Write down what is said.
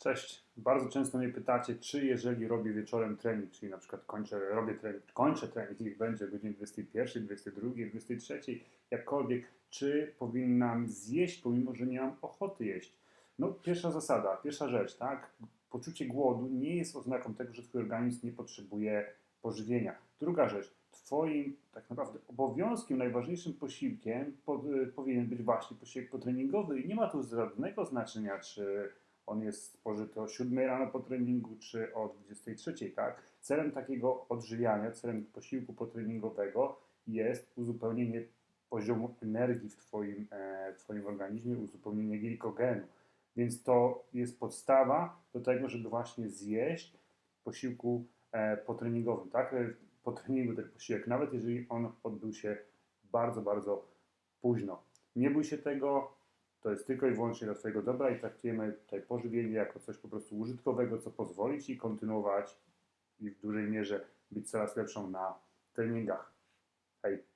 Cześć. Bardzo często mnie pytacie, czy jeżeli robię wieczorem trening, czyli na przykład kończę, robię trening, kończę trening, niech będzie o godzinie 21, 22, 23, jakkolwiek, czy powinnam zjeść, pomimo że nie mam ochoty jeść? No, pierwsza zasada, pierwsza rzecz, tak? Poczucie głodu nie jest oznaką tego, że twój organizm nie potrzebuje pożywienia. Druga rzecz, twoim tak naprawdę obowiązkiem, najważniejszym posiłkiem po, powinien być właśnie posiłek potreningowy i nie ma tu żadnego znaczenia, czy on jest spożyty o 7 rano po treningu, czy o 23, tak? Celem takiego odżywiania, celem posiłku potreningowego jest uzupełnienie poziomu energii w Twoim, e, w twoim organizmie, uzupełnienie glikogenu. Więc to jest podstawa do tego, żeby właśnie zjeść posiłku e, potreningowym, tak? E, Po treningu ten posiłek, nawet jeżeli on odbył się bardzo, bardzo późno. Nie bój się tego, to jest tylko i wyłącznie dla Twojego dobra i traktujemy tutaj pożywienie jako coś po prostu użytkowego, co pozwoli Ci kontynuować i w dużej mierze być coraz lepszą na treningach. Hej!